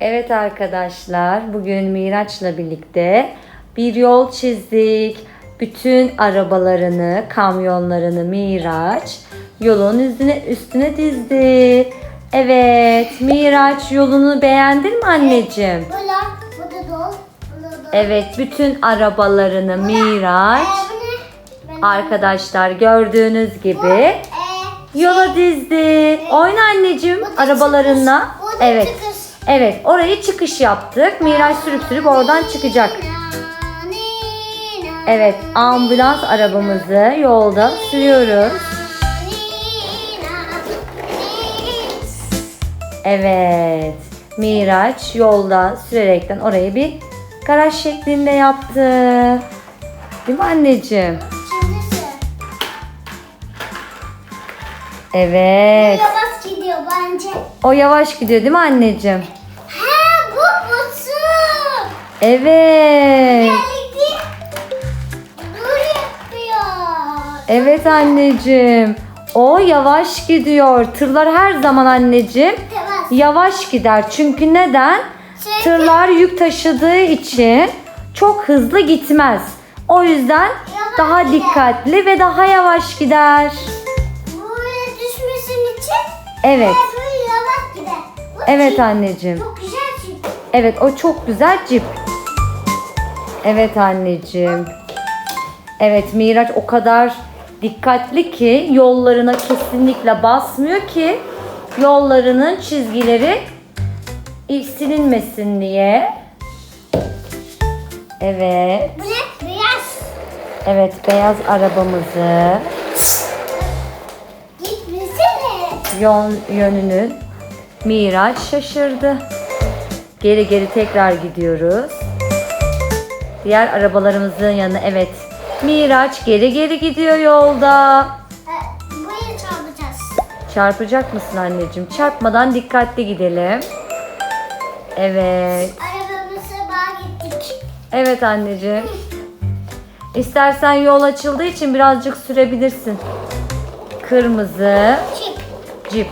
Evet arkadaşlar, bugün Miraç'la birlikte bir yol çizdik. Bütün arabalarını, kamyonlarını Miraç yolun üstüne, üstüne dizdi. Evet, Miraç yolunu beğendin mi anneciğim? Böyle, bu da dol, bu da dol. Evet, bütün arabalarını Miraç? Ben- arkadaşlar gördüğünüz gibi Ee, yola dizdi. Oyna anneciğim arabalarınla. Evet. Evet, orayı çıkış yaptık. Miraç sürüp sürüp oradan çıkacak. Evet, ambulans arabamızı yolda sürüyoruz. Evet, Miraç yolda sürerekten orayı bir garaj şeklinde yaptı. Değil mi anneciğim? Evet. Yavaş gidiyor bence. O yavaş gidiyor değil mi anneciğim? Evet. Geldi. Dur yapıyor. Evet anneciğim. O yavaş gidiyor. Tırlar her zaman anneciğim yavaş gider. Çünkü neden? Çünkü- Tırlar yük taşıdığı için çok hızlı gitmez. O yüzden Yavaş daha gider. dikkatli ve daha yavaş gider. Böyle düşmesin için Evet. böyle yavaş gider. Bu Evet çift. anneciğim. Çok güzel çünkü. Evet o çok güzel cip. Evet anneciğim. Evet Miraç o kadar dikkatli ki yollarına kesinlikle basmıyor ki yollarının çizgileri silinmesin diye. Evet. Bu ne? Beyaz. Evet beyaz arabamızı Gitmesene. yol yönünü Miraç şaşırdı. Geri geri tekrar gidiyoruz. Diğer arabalarımızın yanına evet. Miraç geri geri gidiyor yolda. Ee, buraya çarpacağız. Çarpacak mısın anneciğim? Çarpmadan dikkatli gidelim. Evet. Arabamıza bağ gittik. Evet anneciğim. İstersen yol açıldığı için birazcık sürebilirsin. Kırmızı Çık. cip.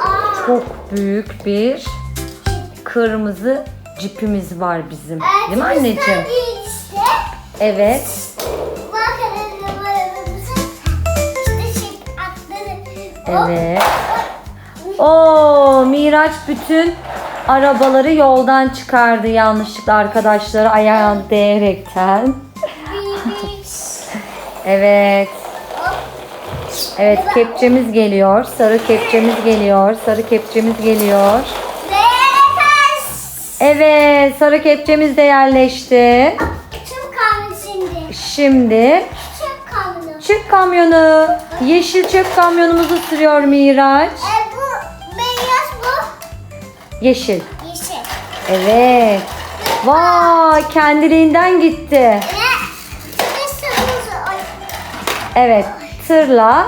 Aa. Çok büyük bir kırmızı cipimiz var bizim. Değil mi anneciğim? İşte. Evet. Bakın arabamıza. İşte şey. Evet. Oo, Miraç bütün arabaları yoldan çıkardı yanlışlıkla arkadaşları ayağına değerekten. Evet. Evet kepçemiz geliyor. Sarı kepçemiz geliyor. Sarı kepçemiz geliyor. Evet sarı kepçemiz de yerleşti. Çöp kamyonu şimdi. Şimdi Çöp kamyonu. çöp kamyonu. Yeşil çöp kamyonumuzu sürüyor Miraç. E bu beyaz bu. Yeşil. Yeşil. Evet. Vay kendiliğinden gitti. Ay. Evet tırla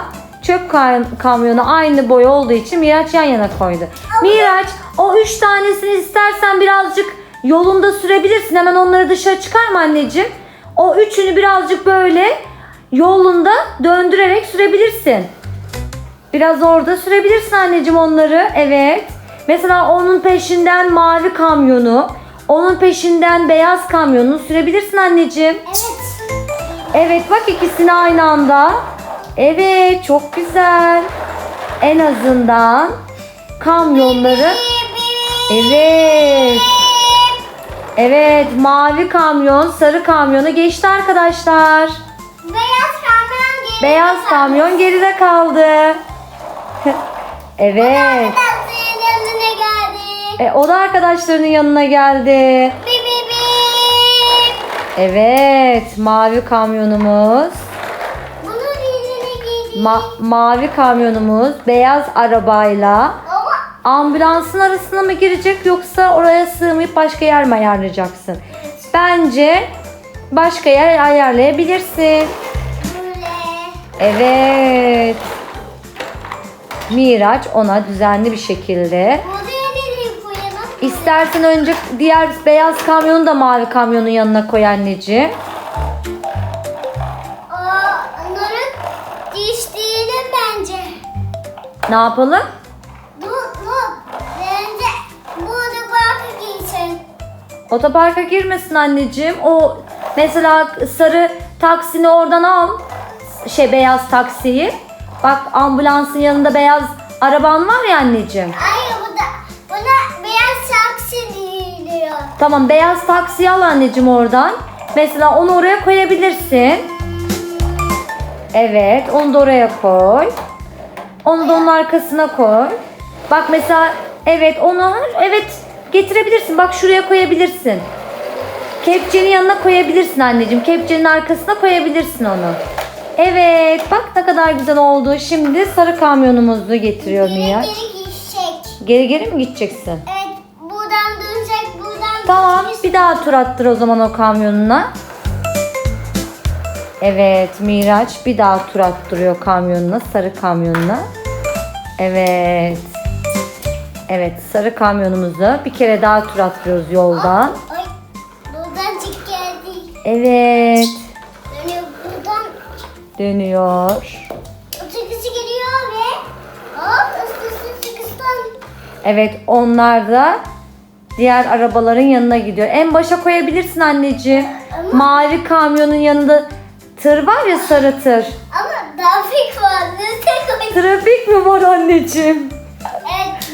çöp kam- kamyonu aynı boy olduğu için Miraç yan yana koydu. Miraç o üç tanesini istersen birazcık yolunda sürebilirsin. Hemen onları dışarı çıkarma anneciğim. O üçünü birazcık böyle yolunda döndürerek sürebilirsin. Biraz orada sürebilirsin anneciğim onları. Evet. Mesela onun peşinden mavi kamyonu, onun peşinden beyaz kamyonunu sürebilirsin anneciğim. Evet. Evet bak ikisini aynı anda. Evet çok güzel. En azından kamyonları. Evet. Evet mavi kamyon sarı kamyonu geçti arkadaşlar. Beyaz kamyon geliyor. Beyaz kamyon geride kaldı. evet. E, o da arkadaşlarının yanına geldi. Bi bi bi. Evet mavi kamyonumuz. Ma- mavi kamyonumuz beyaz arabayla ambulansın arasına mı girecek yoksa oraya sığmayıp başka yer mi ayarlayacaksın? Bence başka yer ayarlayabilirsin. Evet. Miraç ona düzenli bir şekilde. İstersen önce diğer beyaz kamyonu da mavi kamyonun yanına koy anneciğim. Ne yapalım? Bu, bu. Bence bu Otoparka girmesin anneciğim. O mesela sarı taksini oradan al. Şey beyaz taksiyi. Bak ambulansın yanında beyaz araban var ya anneciğim. Ay bu da buna beyaz saksı diyor. Tamam beyaz taksiyi al anneciğim oradan. Mesela onu oraya koyabilirsin. Evet onu da oraya koy. Onu da onun arkasına koy. Bak mesela evet onu evet getirebilirsin. Bak şuraya koyabilirsin. Kepçenin yanına koyabilirsin anneciğim. Kepçenin arkasına koyabilirsin onu. Evet bak ne kadar güzel oldu. Şimdi sarı kamyonumuzu getiriyor Miraç. geri gidecek. Geri geri mi gideceksin? Evet buradan dönecek buradan Tamam dönecek. bir daha tur attır o zaman o kamyonuna. Evet Miraç bir daha tur attırıyor kamyonuna sarı kamyonuna. Evet. Evet sarı kamyonumuzu bir kere daha tur attırıyoruz yoldan. Ay buradan çık geldi. Evet Dönüyor buradan dönüyor. ötekisi geliyor ve hop ısı ısı sıkıştan. Evet onlar da diğer arabaların yanına gidiyor. En başa koyabilirsin anneciğim. Mavi kamyonun yanında tır var ya sarı tır. Ama trafik var. Koy? Trafik mi var anneciğim? Evet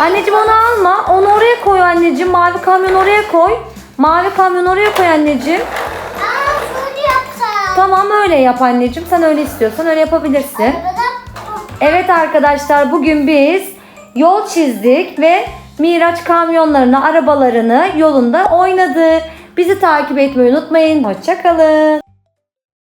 Anneciğim onu alma. Onu oraya koy anneciğim. Mavi kamyon oraya koy. Mavi kamyon oraya koy anneciğim. Aa şunu yapsam. Tamam öyle yap anneciğim. Sen öyle istiyorsan öyle yapabilirsin. Arabada Evet arkadaşlar bugün biz yol çizdik ve Miraç kamyonlarını, arabalarını yolunda oynadı. Bizi takip etmeyi unutmayın. Hoşçakalın.